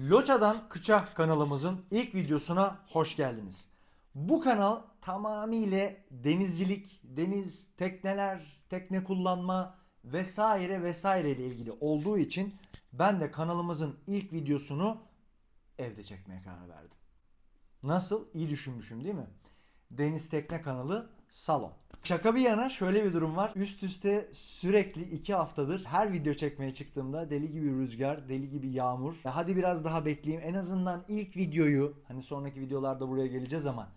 Loça'dan Kıça kanalımızın ilk videosuna hoş geldiniz. Bu kanal tamamıyla denizcilik, deniz, tekneler, tekne kullanma vesaire vesaire ile ilgili olduğu için ben de kanalımızın ilk videosunu evde çekmeye karar verdim. Nasıl? İyi düşünmüşüm değil mi? Deniz Tekne kanalı Salon. Şaka bir yana şöyle bir durum var. Üst üste sürekli iki haftadır her video çekmeye çıktığımda deli gibi rüzgar, deli gibi yağmur. Ya hadi biraz daha bekleyeyim. En azından ilk videoyu, hani sonraki videolarda buraya geleceğiz ama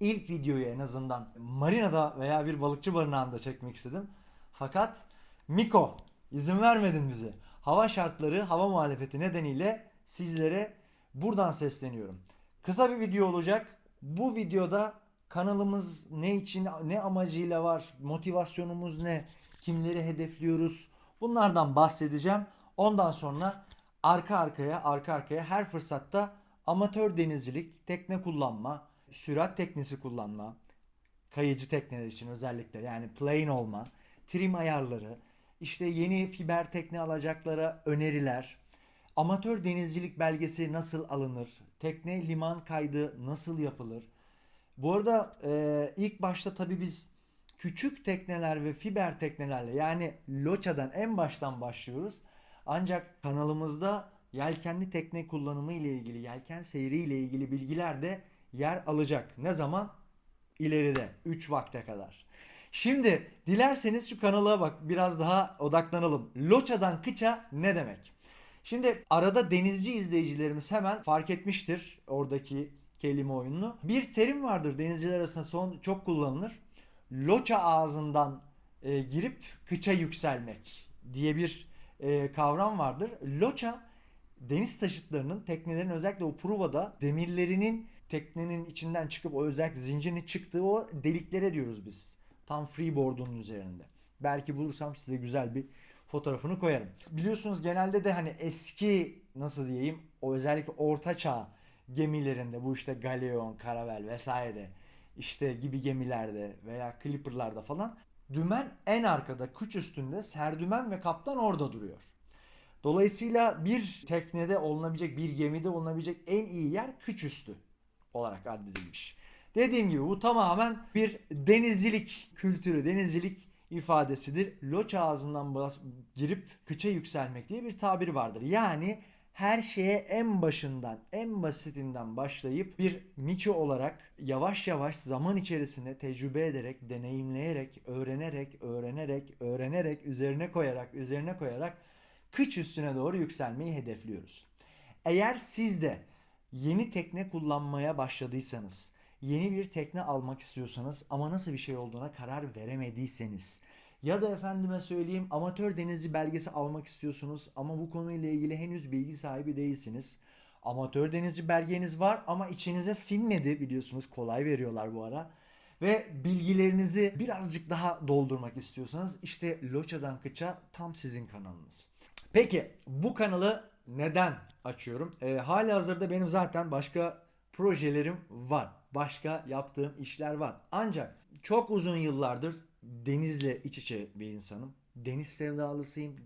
ilk videoyu en azından marinada veya bir balıkçı barınağında çekmek istedim. Fakat Miko izin vermedin bize. Hava şartları, hava muhalefeti nedeniyle sizlere buradan sesleniyorum. Kısa bir video olacak. Bu videoda kanalımız ne için, ne amacıyla var, motivasyonumuz ne, kimleri hedefliyoruz bunlardan bahsedeceğim. Ondan sonra arka arkaya, arka arkaya her fırsatta amatör denizcilik, tekne kullanma, sürat teknesi kullanma, kayıcı tekneler için özellikle yani plane olma, trim ayarları, işte yeni fiber tekne alacaklara öneriler, amatör denizcilik belgesi nasıl alınır, tekne liman kaydı nasıl yapılır. Bu arada e, ilk başta tabii biz küçük tekneler ve fiber teknelerle yani loçadan en baştan başlıyoruz. Ancak kanalımızda yelkenli tekne kullanımı ile ilgili, yelken seyri ile ilgili bilgiler de yer alacak. Ne zaman? İleride 3 vakte kadar. Şimdi dilerseniz şu kanala bak biraz daha odaklanalım. Loçadan kıça ne demek? Şimdi arada denizci izleyicilerimiz hemen fark etmiştir oradaki kelime oyununu. Bir terim vardır denizciler arasında son çok kullanılır. Loça ağzından e, girip kıça yükselmek diye bir e, kavram vardır. Loça deniz taşıtlarının teknelerin özellikle o pruvada demirlerinin teknenin içinden çıkıp o özellikle zincirin çıktığı o deliklere diyoruz biz. Tam freeboard'un üzerinde. Belki bulursam size güzel bir fotoğrafını koyarım. Biliyorsunuz genelde de hani eski nasıl diyeyim o özellikle orta çağ gemilerinde bu işte galeon, karavel vesaire işte gibi gemilerde veya clipper'larda falan dümen en arkada kıç üstünde serdümen ve kaptan orada duruyor. Dolayısıyla bir teknede olunabilecek bir gemide olunabilecek en iyi yer kıç üstü olarak addedilmiş. Dediğim gibi bu tamamen bir denizcilik kültürü, denizcilik ifadesidir. Loç ağzından girip kıça yükselmek diye bir tabir vardır. Yani her şeye en başından, en basitinden başlayıp bir miço olarak yavaş yavaş zaman içerisinde tecrübe ederek, deneyimleyerek, öğrenerek, öğrenerek, öğrenerek, üzerine koyarak, üzerine koyarak kıç üstüne doğru yükselmeyi hedefliyoruz. Eğer siz de yeni tekne kullanmaya başladıysanız, yeni bir tekne almak istiyorsanız ama nasıl bir şey olduğuna karar veremediyseniz ya da efendime söyleyeyim amatör denizci belgesi almak istiyorsunuz ama bu konuyla ilgili henüz bilgi sahibi değilsiniz. Amatör denizci belgeniz var ama içinize sinmedi biliyorsunuz kolay veriyorlar bu ara. Ve bilgilerinizi birazcık daha doldurmak istiyorsanız işte Loça'dan Kıça tam sizin kanalınız. Peki bu kanalı neden açıyorum? Ee, hali hazırda benim zaten başka projelerim var. Başka yaptığım işler var. Ancak çok uzun yıllardır denizle iç içe bir insanım. Deniz sevdalısıyım.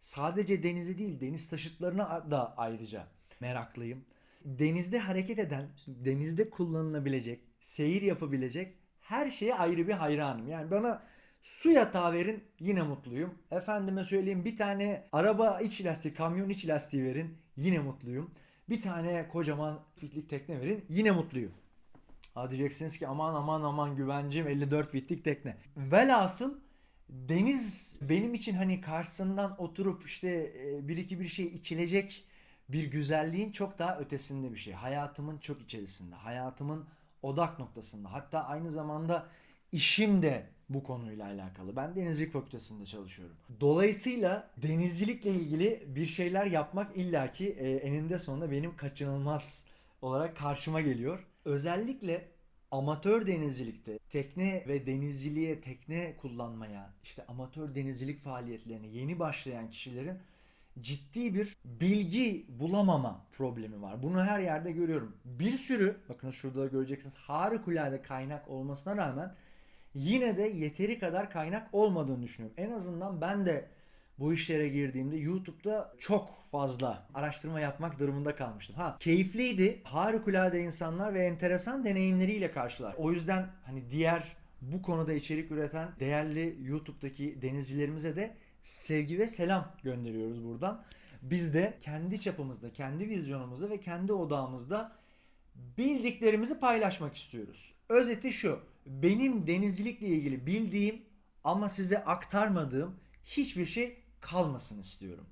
Sadece denizi değil, deniz taşıtlarına da ayrıca meraklıyım. Denizde hareket eden, denizde kullanılabilecek, seyir yapabilecek her şeye ayrı bir hayranım. Yani bana su yatağı verin yine mutluyum. Efendime söyleyeyim bir tane araba iç lastiği, kamyon iç lastiği verin yine mutluyum. Bir tane kocaman fitlik tekne verin yine mutluyum. Ha diyeceksiniz ki aman aman aman güvencim 54 fitlik tekne. Velhasıl deniz benim için hani karşısından oturup işte e, bir iki bir şey içilecek bir güzelliğin çok daha ötesinde bir şey. Hayatımın çok içerisinde, hayatımın odak noktasında. Hatta aynı zamanda işim de bu konuyla alakalı. Ben denizcilik fakültesinde çalışıyorum. Dolayısıyla denizcilikle ilgili bir şeyler yapmak illaki e, eninde sonunda benim kaçınılmaz olarak karşıma geliyor. Özellikle amatör denizcilikte tekne ve denizciliğe, tekne kullanmaya, işte amatör denizcilik faaliyetlerine yeni başlayan kişilerin ciddi bir bilgi bulamama problemi var. Bunu her yerde görüyorum. Bir sürü, bakın şurada da göreceksiniz harikulade kaynak olmasına rağmen yine de yeteri kadar kaynak olmadığını düşünüyorum. En azından ben de bu işlere girdiğimde YouTube'da çok fazla araştırma yapmak durumunda kalmıştım. Ha keyifliydi. Harikulade insanlar ve enteresan deneyimleriyle karşılar. O yüzden hani diğer bu konuda içerik üreten değerli YouTube'daki denizcilerimize de sevgi ve selam gönderiyoruz buradan. Biz de kendi çapımızda, kendi vizyonumuzda ve kendi odağımızda bildiklerimizi paylaşmak istiyoruz. Özeti şu. Benim denizcilikle ilgili bildiğim ama size aktarmadığım hiçbir şey kalmasın istiyorum.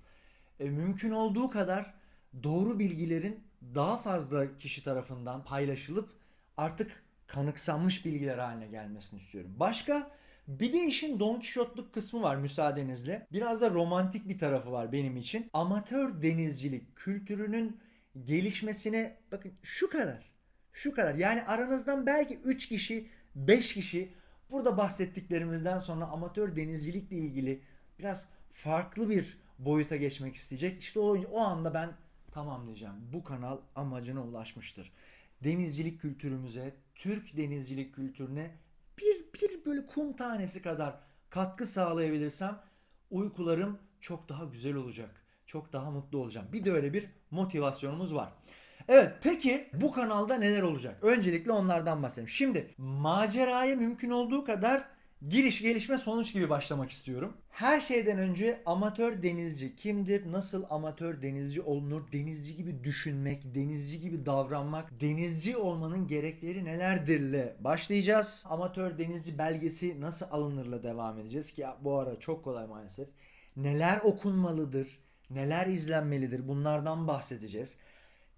E, mümkün olduğu kadar doğru bilgilerin daha fazla kişi tarafından paylaşılıp artık kanıksanmış bilgiler haline gelmesini istiyorum. Başka bir de işin Don Kişotluk kısmı var müsaadenizle. Biraz da romantik bir tarafı var benim için. Amatör denizcilik kültürünün gelişmesine bakın şu kadar. Şu kadar. Yani aranızdan belki 3 kişi, 5 kişi burada bahsettiklerimizden sonra amatör denizcilikle ilgili biraz farklı bir boyuta geçmek isteyecek. İşte o, o anda ben tamam diyeceğim. Bu kanal amacına ulaşmıştır. Denizcilik kültürümüze, Türk denizcilik kültürüne bir, bir böyle kum tanesi kadar katkı sağlayabilirsem uykularım çok daha güzel olacak. Çok daha mutlu olacağım. Bir de öyle bir motivasyonumuz var. Evet peki bu kanalda neler olacak? Öncelikle onlardan bahsedelim. Şimdi maceraya mümkün olduğu kadar giriş gelişme sonuç gibi başlamak istiyorum. Her şeyden önce amatör denizci kimdir? Nasıl amatör denizci olunur? Denizci gibi düşünmek, denizci gibi davranmak, denizci olmanın gerekleri nelerdirle başlayacağız. Amatör denizci belgesi nasıl alınırla devam edeceğiz ki bu ara çok kolay maalesef. Neler okunmalıdır? Neler izlenmelidir? Bunlardan bahsedeceğiz.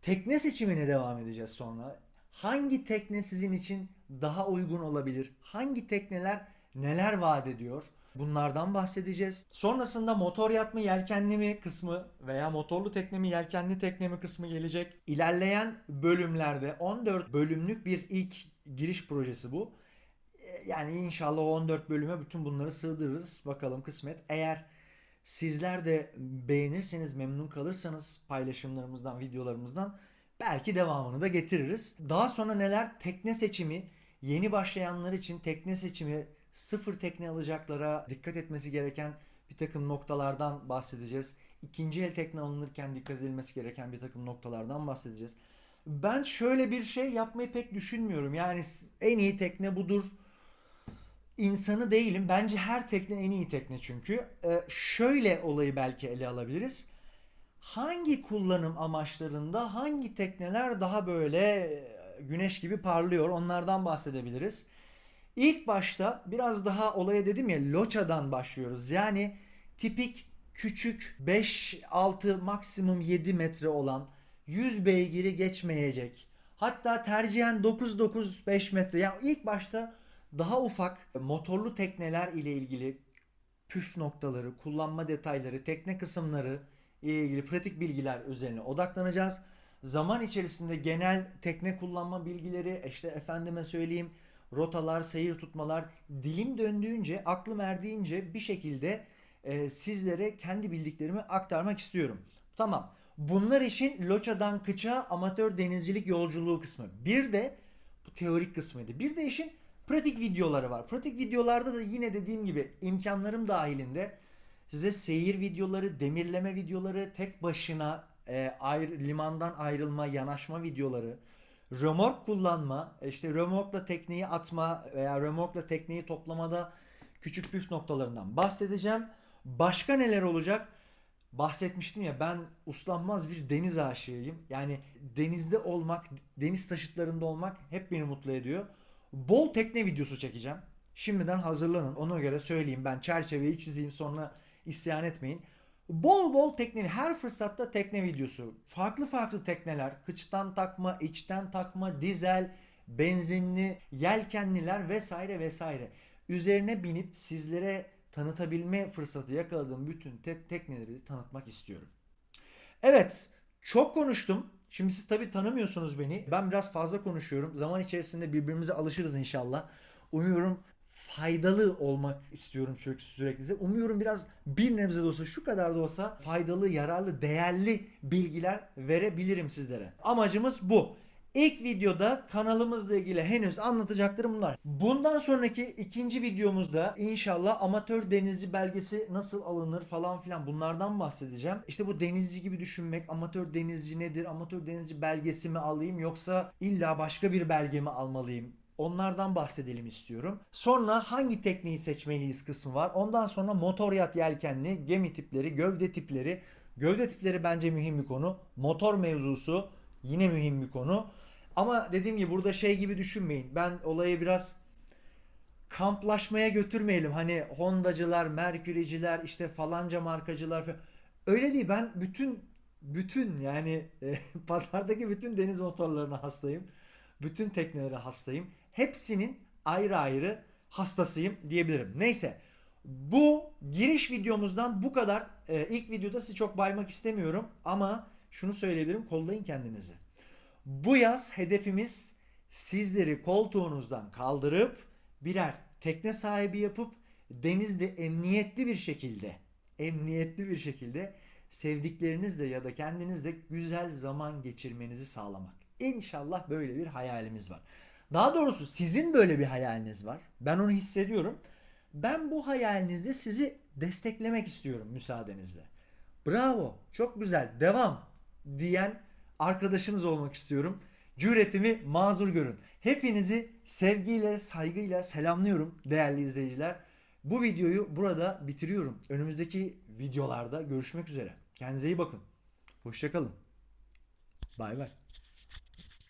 Tekne seçimine devam edeceğiz sonra. Hangi tekne sizin için daha uygun olabilir? Hangi tekneler neler vaat ediyor? Bunlardan bahsedeceğiz. Sonrasında motor yat mı yelkenli mi kısmı veya motorlu tekne mi yelkenli tekne mi kısmı gelecek. İlerleyen bölümlerde 14 bölümlük bir ilk giriş projesi bu. E, Yani inşallah o 14 bölüme bütün bunları sığdırırız. Bakalım kısmet. Eğer sizler de beğenirseniz, memnun kalırsanız paylaşımlarımızdan, videolarımızdan belki devamını da getiririz. Daha sonra neler? Tekne seçimi, yeni başlayanlar için tekne seçimi, sıfır tekne alacaklara dikkat etmesi gereken bir takım noktalardan bahsedeceğiz. İkinci el tekne alınırken dikkat edilmesi gereken bir takım noktalardan bahsedeceğiz. Ben şöyle bir şey yapmayı pek düşünmüyorum. Yani en iyi tekne budur insanı değilim. Bence her tekne en iyi tekne çünkü. Ee, şöyle olayı belki ele alabiliriz. Hangi kullanım amaçlarında hangi tekneler daha böyle güneş gibi parlıyor onlardan bahsedebiliriz. İlk başta biraz daha olaya dedim ya loçadan başlıyoruz. Yani tipik küçük 5-6 maksimum 7 metre olan 100 beygiri geçmeyecek. Hatta tercihen 9-9-5 metre. Yani ilk başta daha ufak motorlu tekneler ile ilgili püf noktaları, kullanma detayları, tekne kısımları ile ilgili pratik bilgiler üzerine odaklanacağız. Zaman içerisinde genel tekne kullanma bilgileri, işte efendime söyleyeyim rotalar, seyir tutmalar dilim döndüğünce, aklım erdiğince bir şekilde e, sizlere kendi bildiklerimi aktarmak istiyorum. Tamam. Bunlar için Loça'dan Kıç'a amatör denizcilik yolculuğu kısmı. Bir de bu teorik kısmıydı. Bir de işin pratik videoları var. Pratik videolarda da yine dediğim gibi imkanlarım dahilinde size seyir videoları, demirleme videoları, tek başına e, ayrı, limandan ayrılma, yanaşma videoları, römork kullanma, işte römorkla tekneyi atma veya römorkla tekneyi toplamada küçük püf noktalarından bahsedeceğim. Başka neler olacak? Bahsetmiştim ya ben uslanmaz bir deniz aşığıyım. Yani denizde olmak, deniz taşıtlarında olmak hep beni mutlu ediyor. Bol tekne videosu çekeceğim. Şimdiden hazırlanın. Ona göre söyleyeyim ben çerçeveyi çizeyim sonra isyan etmeyin. Bol bol tekne, her fırsatta tekne videosu. Farklı farklı tekneler, kıçtan takma, içten takma, dizel, benzinli, yelkenliler vesaire vesaire. Üzerine binip sizlere tanıtabilme fırsatı yakaladığım bütün te- tekneleri tanıtmak istiyorum. Evet, çok konuştum. Şimdi siz tabii tanımıyorsunuz beni. Ben biraz fazla konuşuyorum. Zaman içerisinde birbirimize alışırız inşallah. Umuyorum faydalı olmak istiyorum çünkü sürekli size. Umuyorum biraz bir nebze de olsa şu kadar da olsa faydalı, yararlı, değerli bilgiler verebilirim sizlere. Amacımız bu. İlk videoda kanalımızla ilgili henüz anlatacaklarım bunlar. Bundan sonraki ikinci videomuzda inşallah amatör denizci belgesi nasıl alınır falan filan bunlardan bahsedeceğim. İşte bu denizci gibi düşünmek, amatör denizci nedir, amatör denizci belgesi mi alayım yoksa illa başka bir belge mi almalıyım? Onlardan bahsedelim istiyorum. Sonra hangi tekneyi seçmeliyiz kısmı var. Ondan sonra motor yat yelkenli, gemi tipleri, gövde tipleri. Gövde tipleri bence mühim bir konu. Motor mevzusu yine mühim bir konu. Ama dediğim gibi burada şey gibi düşünmeyin. Ben olayı biraz kamplaşmaya götürmeyelim. Hani Hondacılar, Merküriciler, işte falanca markacılar falan. Öyle değil. Ben bütün bütün yani e, pazardaki bütün deniz motorlarına hastayım. Bütün teknelere hastayım. Hepsinin ayrı ayrı hastasıyım diyebilirim. Neyse. Bu giriş videomuzdan bu kadar. E, ilk videoda sizi çok baymak istemiyorum ama şunu söyleyebilirim. Kollayın kendinizi. Bu yaz hedefimiz sizleri koltuğunuzdan kaldırıp birer tekne sahibi yapıp denizde emniyetli bir şekilde emniyetli bir şekilde sevdiklerinizle ya da kendinizle güzel zaman geçirmenizi sağlamak. İnşallah böyle bir hayalimiz var. Daha doğrusu sizin böyle bir hayaliniz var. Ben onu hissediyorum. Ben bu hayalinizde sizi desteklemek istiyorum müsaadenizle. Bravo, çok güzel, devam diyen arkadaşınız olmak istiyorum. Cüretimi mazur görün. Hepinizi sevgiyle, saygıyla selamlıyorum değerli izleyiciler. Bu videoyu burada bitiriyorum. Önümüzdeki videolarda görüşmek üzere. Kendinize iyi bakın. Hoşçakalın. Bay bay.